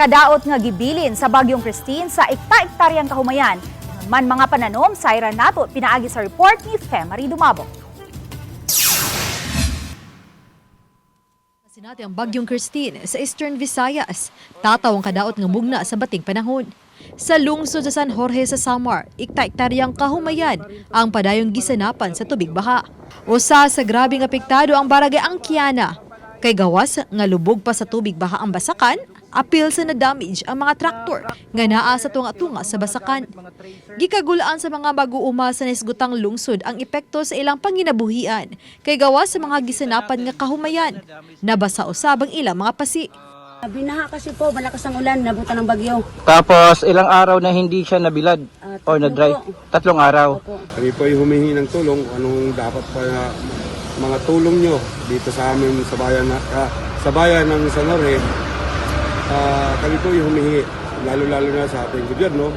Kadaot nga gibilin sa Bagyong Christine sa ikta-iktaryang kahumayan. Man mga pananom, Syra Nato, pinaagi sa report ni Femari Dumabo. Sinati ang bagyong Christine sa Eastern Visayas. Tataw ang kadaot ng mugna sa bating panahon. Sa lungsod sa San Jorge sa Samar, ikta-iktaryang kahumayan ang padayong gisanapan sa tubig baha. Usa sa grabing apektado ang barangay Angkiana. Kay gawas nga lubog pa sa tubig baha ang basakan, apil sa na-damage ang mga traktor nga naa sa tunga-tunga sa basakan. Gikagulaan sa mga mag-uuma sa nisgutang lungsod ang epekto sa ilang panginabuhian kay gawas sa mga gisanapan nga kahumayan. Nabasa usab ang ilang mga pasi. Binaha kasi po, malakas ang ulan, nabutan ng bagyo. Tapos ilang araw na hindi siya nabilad Ah, or tatlong na-dry. Tatlong araw. Opo. Kami po ay humingi ng tulong anong dapat pa mga tulong nyo dito sa amin sa bayan na, ah, sa bayan ng San Jorge. Ah, kami po ay humingi lalo-lalo na sa ating gobyerno.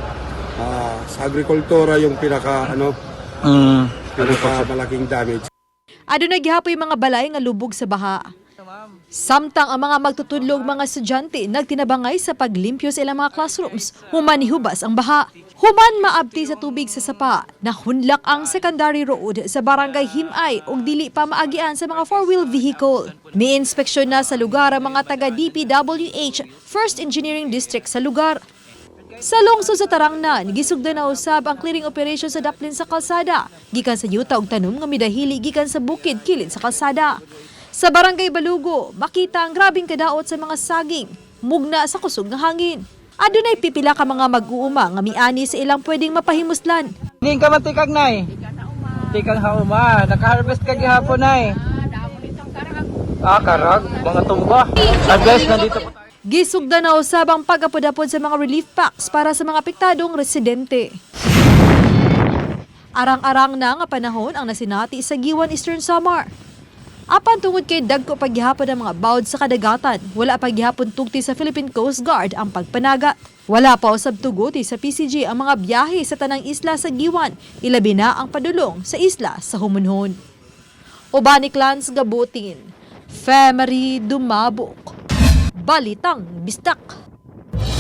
Ah, sa agrikultura yung pinaka ano Mm. pinaka malaking damage. Adunay gihapoy mga balay nga lubog sa baha. Samtang ang mga magtutudlog mga estudyante nagtinabangay sa paglimpyo sa ilang mga classrooms, human hubas ang baha. Human maabti sa tubig sa sapa, nahunlak ang secondary road sa barangay Himay ug dili pa maagian sa mga four-wheel vehicle. Ni-inspeksyon na sa lugar ang mga taga DPWH First Engineering District sa lugar. Sa lungsod sa Tarangnan, gisugda na usab ang clearing operation sa daplin sa kalsada, gikan sa yuta og tanom nga midahili gikan sa bukid kilid sa kalsada. Sa barangay Balugo, makita ang grabing kadaot sa mga saging, mugna sa kusog ng hangin. Adunay pipila ka mga mag-uuma nga miani sa ilang pwedeng mapahimuslan. Hindi ka mantikag nay. Tikang hauma. Naka-harvest ka gihapon nay. Ah, karag. Mga tumba. Ah, guys, nandito po tayo. Gisugda na usab ang pag-apod-apod sa mga relief packs para sa mga apektadong residente. Arang-arang na nga panahon ang nasinati sa Giwan Eastern Samar. Apan tungod kay dagko paghihapon ang mga bawd sa kadagatan, wala paghihapon tugti sa Philippine Coast Guard ang pagpanaga. Wala pa usab tuguti sa PCG ang mga biyahe sa tanang isla sa Giwan, ilabi na ang padulong sa isla sa Humunhon. Ubani Clans Gabutin, Femery Dumabok, Balitang Bistak.